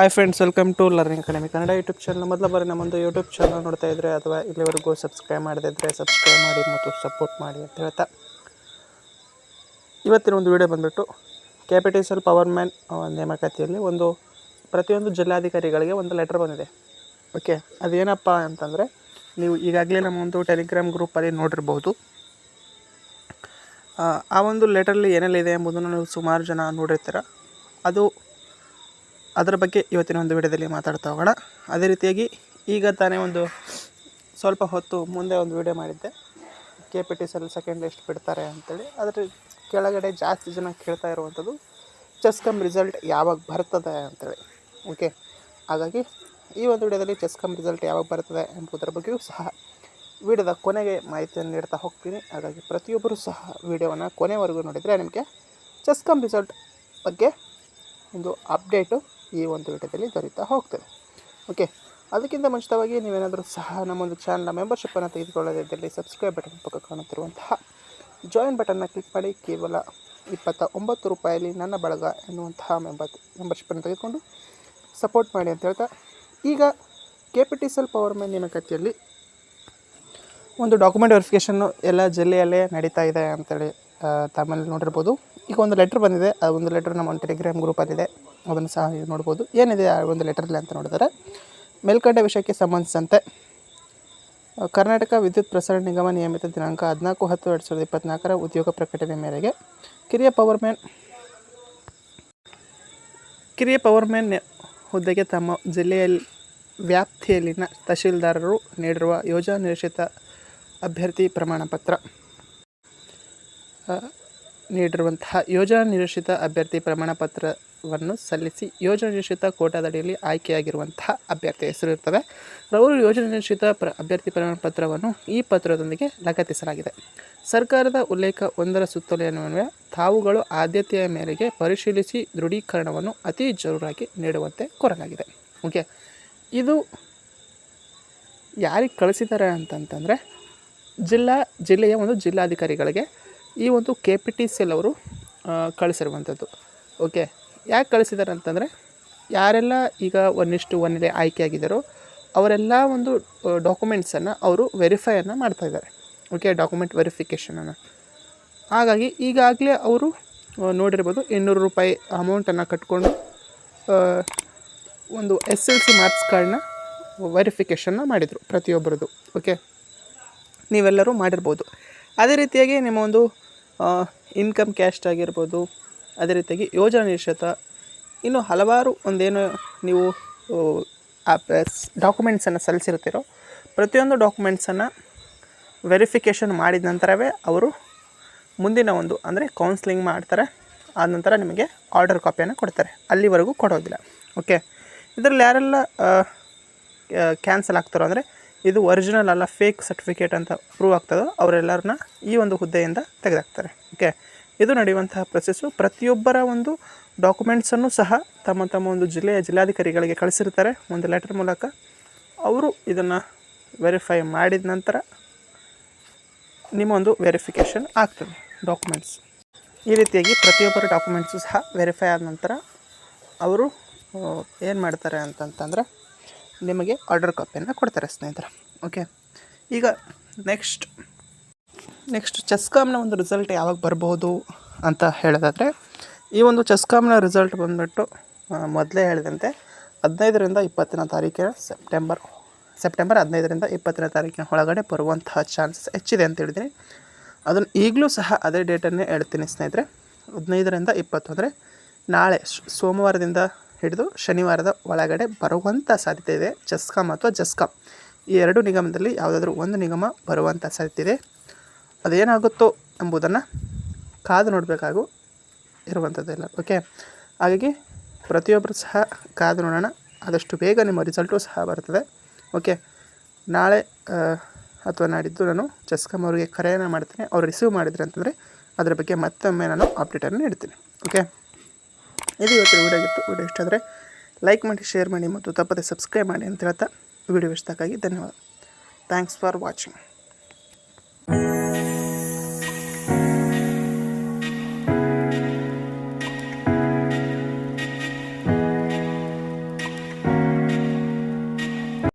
Hi friends welcome to learning academy Kannada YouTube channel ಮೊದಲ ಬಾರಿ ನಮ್ಮೊಂದು YouTube channel ನೋಡ್ತಾ ಇದ್ದರೆ ಅಥವಾ ಇಲ್ಲಿವರೆಗೂ ಸಬ್ಸ್ಕ್ರೈಬ್ ಮಾಡದಿದ್ದರೆ ಸಬ್ಸ್ಕ್ರೈಬ್ ಮಾಡಿ ಮತ್ತು ಸಪೋರ್ಟ್ ಮಾಡಿ ಅಂತ ಹೇಳ್ತಾ. ಇವತ್ತಿನ ಒಂದು ವಿಡಿಯೋ ಬಂದುಬಿಟ್ಟು ಕ್ಯಾಪಿಟೇಸಲ್ ಪವರ್ ಮ್ಯಾನ್ ನೇಮಕಾತಿಯಲ್ಲಿ ಒಂದು ಪ್ರತಿಯೊಂದು ಜಿಲ್ಲಾಧಿಕಾರಿಗಳಿಗೆ ಒಂದು ಲೆಟರ್ ಬಂದಿದೆ. ಓಕೆ ಅದೇನಪ್ಪ ಅಂತಂದರೆ ನೀವು ಈಗಾಗಲೇ ನಮ್ಮ ಒಂದು ಟೆಲಿಗ್ರಾಮ್ ಗ್ರೂಪಲ್ಲಿ ನೋಡಿರ್ಬೋದು. ಆ, ಆ ಒಂದು ಲೆಟರಲ್ಲಿ ಏನೆಲ್ಲ ಇದೆ ಎಂಬುದನ್ನು ನೀವು ಸುಮಾರು ಜನ ನೋಡಿರ್ತೀರ. ಅದು ಅದರ ಬಗ್ಗೆ ಇವತ್ತಿನ ಒಂದು ವಿಡಿಯೋದಲ್ಲಿ ಮಾತಾಡ್ತಾ ಹೋಗೋಣ. ಅದೇ ರೀತಿಯಾಗಿ ಈಗ ತಾನೇ ಒಂದು ಸ್ವಲ್ಪ ಹೊತ್ತು ಮುಂದೆ ಒಂದು ವಿಡಿಯೋ ಮಾಡಿದ್ದೆ. K P T C L second ಎಷ್ಟು ಬಿಡ್ತಾರೆ ಅಂತೇಳಿ. ಅದರ ಕೆಳಗಡೆ ಜಾಸ್ತಿ ಜನ ಕೇಳ್ತಾ ಇರುವಂಥದ್ದು ಚೆಸ್ಕಮ್ ರಿಸಲ್ಟ್ ಯಾವಾಗ ಬರ್ತದೆ ಅಂತೇಳಿ. ಓಕೆ ಹಾಗಾಗಿ ಈ ಒಂದು ವಿಡಿಯೋದಲ್ಲಿ ಚೆಸ್ಕಮ್ ರಿಸಲ್ಟ್ ಯಾವಾಗ ಬರ್ತದೆ ಎಂಬುದರ ಬಗ್ಗೆಯೂ ಸಹ ವಿಡಿಯೋದ ಕೊನೆಗೆ ಮಾಹಿತಿಯನ್ನು ನೀಡ್ತಾ ಹೋಗ್ತೀನಿ. ಹಾಗಾಗಿ ಪ್ರತಿಯೊಬ್ಬರೂ ಸಹ ವಿಡಿಯೋವನ್ನು ಕೊನೆವರೆಗೂ ನೋಡಿದರೆ ನಿಮಗೆ ಚೆಸ್ಕಮ್ ರಿಸಲ್ಟ್ ಬಗ್ಗೆ ಒಂದು ಅಪ್ಡೇಟು ಈ ಒಂದು ವಿಡಿಯೋದಲ್ಲಿ ದೊರೀತಾ ಹೋಗ್ತದೆ. ಓಕೆ ಅದಕ್ಕಿಂತ ಮುಂಚಿತವಾಗಿ ನೀವೇನಾದರೂ ಸಹ ನಮ್ಮೊಂದು ಚಾನಲ್ನ ಮೆಂಬರ್ಶಿಪ್ಪನ್ನು ತೆಗೆದುಕೊಳ್ಳೋದಿದ್ದಲ್ಲಿ ಸಬ್ಸ್ಕ್ರೈಬ್ ಬಟನ್ ಪಕ್ಕ ಕಾಣುತ್ತಿರುವಂತಹ ಜಾಯಿನ್ ಬಟನ್ನ ಕ್ಲಿಕ್ ಮಾಡಿ ಕೇವಲ ಇಪ್ಪತ್ತ ಒಂಬತ್ತು ರೂಪಾಯಲ್ಲಿ ನನ್ನ ಬಳಗ ಎನ್ನುವಂತಹ ಮೆಂಬರ್ ಮೆಂಬರ್ಶಿಪ್ಪನ್ನು ತೆಗೆದುಕೊಂಡು ಸಪೋರ್ಟ್ ಮಾಡಿ ಅಂತ ಹೇಳ್ತಾ, ಈಗ K P T L power man ನೇಮಕಾತಿಯಲ್ಲಿ ಒಂದು ಡಾಕ್ಯುಮೆಂಟ್ ವೆರಿಫಿಕೇಷನ್ನು ಎಲ್ಲ ಜಿಲ್ಲೆಯಲ್ಲೇ ನಡೀತಾ ಇದೆ ಅಂತೇಳಿ ತಮ್ಮಲ್ಲಿ ನೋಡಿರ್ಬೋದು. ಈಗ ಒಂದು ಲೆಟ್ರ್ ಬಂದಿದೆ. ಆ ಒಂದು ಲೆಟ್ರ್ ನಮ್ಮ ಟೆಲಿಗ್ರಾಮ್ ಗ್ರೂಪಲ್ಲಿದೆ ಅದನ್ನು ಸಹ ನೋಡ್ಬೋದು. ಏನಿದೆ ಆ ಒಂದು ಲೆಟರಲ್ಲಿ ಅಂತ ನೋಡಿದರೆ ಮೇಲ್ಕಂಡ ವಿಷಯಕ್ಕೆ ಸಂಬಂಧಿಸಿದಂತೆ ಕರ್ನಾಟಕ ವಿದ್ಯುತ್ ಪ್ರಸರಣ ನಿಗಮ ನಿಯಮಿತ ದಿನಾಂಕ ಹದಿನಾಲ್ಕು ಹತ್ತು ಎರಡು ಸಾವಿರದ ಇಪ್ಪತ್ತ್ನಾಲ್ಕರ ಉದ್ಯೋಗ ಪ್ರಕಟಣೆ ಮೇರೆಗೆ ಕಿರಿಯ ಪವರ್ಮ್ಯಾನ್ ಕಿರಿಯ ಪವರ್ಮ್ಯಾನ್ ಹುದ್ದೆಗೆ ತಮ್ಮ ಜಿಲ್ಲೆಯಲ್ಲಿ ವ್ಯಾಪ್ತಿಯಲ್ಲಿನ ತಹಶೀಲ್ದಾರರು ನೀಡಿರುವ ಯೋಜನಾ ನಿರೀಕ್ಷಿತ ಅಭ್ಯರ್ಥಿ ಪ್ರಮಾಣ ಪತ್ರ ಆ, ನೀಡಿರುವಂತಹ ಯೋಜನಾ ನಿರೀಕ್ಷಿತ ಅಭ್ಯರ್ಥಿ ಪ್ರಮಾಣ ಪತ್ರವನ್ನು ಸಲ್ಲಿಸಿ ಯೋಜನಾ ನಿರೀಕ್ಷಿತ ಕೋಟಾದಡಿಯಲ್ಲಿ ಆಯ್ಕೆಯಾಗಿರುವಂತಹ ಅಭ್ಯರ್ಥಿ ಹೆಸರು ಇರ್ತವೆ ಅವರು ಯೋಜನಾ ನಿರೀಕ್ಷಿತ ಪ್ರ, ಅಭ್ಯರ್ಥಿ ಪ್ರಮಾಣ ಪತ್ರವನ್ನು ಈ ಪತ್ರದೊಂದಿಗೆ ಲಗತ್ತಿಸಲಾಗಿದೆ. ಸರ್ಕಾರದ ಉಲ್ಲೇಖ ಒಂದರ ಸುತ್ತೋಲೆಯನ್ವಯ ತಾವುಗಳು ಆದ್ಯತೆಯ ಮೇರೆಗೆ ಪರಿಶೀಲಿಸಿ ದೃಢೀಕರಣವನ್ನು ಅತಿ ಜರೂರಾಗಿ ನೀಡುವಂತೆ ಕೋರಲಾಗಿದೆ. ಓಕೆ, ಇದು ಯಾರಿಗೆ ಕಳಿಸಿದ್ದಾರೆ ಅಂತಂತಂದರೆ ಜಿಲ್ಲಾ, ಜಿಲ್ಲೆಯ ಒಂದು ಜಿಲ್ಲಾಧಿಕಾರಿಗಳಿಗೆ ಈ ಒಂದು K P T C L ಅವರು ಕಳಿಸಿರುವಂಥದ್ದು. ಓಕೆ ಯಾಕೆ ಕಳಿಸಿದ್ದಾರೆ ಅಂತಂದರೆ ಯಾರೆಲ್ಲ ಈಗ ಒಂದಿಷ್ಟು ಆಯ್ಕೆ ಆಗಿದ್ದಾರೋ, ಅವರೆಲ್ಲ ಒಂದು ಡಾಕ್ಯುಮೆಂಟ್ಸನ್ನು ಅವರು ವೆರಿಫೈಯನ್ನು ಮಾಡ್ತಾಯಿದ್ದಾರೆ ಓಕೆ ಡಾಕ್ಯುಮೆಂಟ್ ವೆರಿಫಿಕೇಷನನ್ನು ಹಾಗಾಗಿ ಈಗಾಗಲೇ ಅವರು ನೋಡಿರ್ಬೋದು ಇನ್ನೂರು ರೂಪಾಯಿ ಅಮೌಂಟನ್ನು ಕಟ್ಕೊಂಡು ಒಂದು ಎಸ್ ಎಲ್ ಸಿ ಮಾರ್ಕ್ಸ್ ಕಾರ್ಡ್ನ ವೆರಿಫಿಕೇಷನ್ನ ಮಾಡಿದರು ಪ್ರತಿಯೊಬ್ಬರದ್ದು ಓಕೆ ನೀವೆಲ್ಲರೂ ಮಾಡಿರ್ಬೋದು. ಅದೇ ರೀತಿಯಾಗಿ ನಿಮ್ಮ ಒಂದು ಇನ್ಕಮ್ ಕ್ಯಾಸ್ಟ್ ಆಗಿರ್ಬೋದು, ಅದೇ ರೀತಿಯಾಗಿ ಯೋಜನಾ ನಿಶ್ಚಿತ. ಇನ್ನು ಹಲವಾರು ಒಂದೇನು ನೀವು ಡಾಕ್ಯುಮೆಂಟ್ಸನ್ನು ಸಲ್ಲಿಸಿರ್ತೀರೋ, ಪ್ರತಿಯೊಂದು ಡಾಕ್ಯುಮೆಂಟ್ಸನ್ನು ವೆರಿಫಿಕೇಷನ್ ಮಾಡಿದ ನಂತರವೇ ಅವರು ಮುಂದಿನ ಒಂದು, ಅಂದರೆ ಕೌನ್ಸ್ಲಿಂಗ್ ಮಾಡ್ತಾರೆ. ಆ ನಂತರ ನಿಮಗೆ ಆರ್ಡರ್ ಕಾಪಿಯನ್ನು ಕೊಡ್ತಾರೆ. ಅಲ್ಲಿವರೆಗೂ ಕೊಡೋದಿಲ್ಲ. ಓಕೆ ಇದರಲ್ಲಿ ಯಾರೆಲ್ಲ ಕ್ಯಾನ್ಸಲ್ ಆಗ್ತಾರೋ, ಅಂದರೆ ಇದು ಒರಿಜಿನಲ್ ಅಲ್ಲ ಫೇಕ್ ಸರ್ಟಿಫಿಕೇಟ್ ಅಂತ ಪ್ರೂವ್ ಆಗ್ತದೋ ಅವರೆಲ್ಲರನ್ನ ಈ ಒಂದು ಹುದ್ದೆಯಿಂದ ತೆಗೆದಾಕ್ತಾರೆ. ಓಕೆ ಇದು ನಡೆಯುವಂತಹ ಪ್ರೊಸೆಸ್ಸು ಪ್ರತಿಯೊಬ್ಬರ ಒಂದು ಡಾಕ್ಯುಮೆಂಟ್ಸನ್ನು ಸಹ ತಮ್ಮ ತಮ್ಮ ಒಂದು ಜಿಲ್ಲೆಯ ಜಿಲ್ಲಾಧಿಕಾರಿಗಳಿಗೆ ಕಳಿಸಿರ್ತಾರೆ. ಒಂದು ಲೆಟರ್ ಮೂಲಕ ಅವರು ಇದನ್ನು ವೆರಿಫೈ ಮಾಡಿದ ನಂತರ ನಿಮ್ಮ ಒಂದು ವೆರಿಫಿಕೇಷನ್ ಆಗ್ತದೆ ಡಾಕ್ಯುಮೆಂಟ್ಸ್ ಈ ರೀತಿಯಾಗಿ ಪ್ರತಿಯೊಬ್ಬರ ಡಾಕ್ಯುಮೆಂಟ್ಸು ಸಹ ವೆರಿಫೈ ಆದ ನಂತರ ಅವರು ಏನು ಮಾಡ್ತಾರೆ ಅಂತಂತಂದರೆ ನಿಮಗೆ ಆರ್ಡರ್ ಕಾಪಿಯನ್ನು ಕೊಡ್ತಾರೆ ಸ್ನೇಹಿತರೆ. ಓಕೆ ಈಗ ನೆಕ್ಸ್ಟ್ ನೆಕ್ಸ್ಟ್ ಚೆಸ್ಕಾಮ್ನ ಒಂದು ರಿಸಲ್ಟ್ ಯಾವಾಗ ಬರ್ಬೋದು ಅಂತ ಹೇಳೋದಾದರೆ, ಈ ಒಂದು ಚೆಸ್ಕಾಮ್ನ ರಿಸಲ್ಟ್ ಬಂದುಬಿಟ್ಟು ಮೊದಲೇ ಹೇಳಿದಂತೆ ಹದಿನೈದರಿಂದ ಇಪ್ಪತ್ತನೇ ತಾರೀಕಿನ ಸೆಪ್ಟೆಂಬರ್ ಸೆಪ್ಟೆಂಬರ್ ಹದಿನೈದರಿಂದ ಇಪ್ಪತ್ತನೇ ತಾರೀಕಿನ ಒಳಗಡೆ ಬರುವಂತಹ ಚಾನ್ಸಸ್ ಹೆಚ್ಚಿದೆ ಅಂತ ಹೇಳಿದ್ರಿ ಅದನ್ನು ಈಗಲೂ ಸಹ ಅದೇ ಡೇಟನ್ನೇ ಹೇಳ್ತೀನಿ ಸ್ನೇಹಿತರೆ. ಹದಿನೈದರಿಂದ ಇಪ್ಪತ್ತು ಅಂದರೆ ನಾಳೆ ಸೋಮವಾರದಿಂದ ಹಿಡಿದು ಶನಿವಾರದ ಒಳಗಡೆ ಬರುವಂಥ ಸಾಧ್ಯತೆ ಇದೆ. ಜಸ್ಕಾಮ್ ಅಥವಾ ಜಸ್ಕಾಮ್ ಈ ಎರಡು ನಿಗಮದಲ್ಲಿ ಯಾವುದಾದ್ರೂ ಒಂದು ನಿಗಮ ಬರುವಂಥ ಸಾಧ್ಯತೆ ಇದೆ. ಅದೇನಾಗುತ್ತೋ ಎಂಬುದನ್ನು ಕಾದು ನೋಡಬೇಕಾಗೂ ಇರುವಂಥದ್ದೆಲ್ಲ ಓಕೆ ಹಾಗಾಗಿ ಪ್ರತಿಯೊಬ್ಬರು ಸಹ ಕಾದು ನೋಡೋಣ. ಆದಷ್ಟು ಬೇಗ ನಿಮ್ಮ ರಿಸಲ್ಟು ಸಹ ಬರ್ತದೆ. ಓಕೆ ನಾಳೆ ಅಥವಾ ನಾಡಿದ್ದು ನಾನು ಜಸ್ಕಮ್ ಅವರಿಗೆ ಕರೆಯನ್ನು ಮಾಡ್ತೀನಿ. ಅವ್ರು ರಿಸೀವ್ ಮಾಡಿದ್ರೆ ಅಂತಂದರೆ ಅದರ ಬಗ್ಗೆ ಮತ್ತೊಮ್ಮೆ ನಾನು ಅಪ್ಡೇಟನ್ನು ನೀಡ್ತೀನಿ. ಓಕೆ ಇದು ಇವತ್ತಿನ ವೀಡಿಯೋ ಆಗಿತ್ತು. ವೀಡಿಯೋ ಇಷ್ಟ ಆದರೆ ಲೈಕ್ ಮಾಡಿ ಶೇರ್ ಮಾಡಿ ಮತ್ತು ತಪ್ಪದೆ ಸಬ್ಸ್ಕ್ರೈಬ್ ಮಾಡಿ ಅಂತ ಹೇಳ್ತಾ ವೀಡಿಯೋ ಇಷ್ಟಕ್ಕಾಗಿ ಧನ್ಯವಾದ. Thanks for watching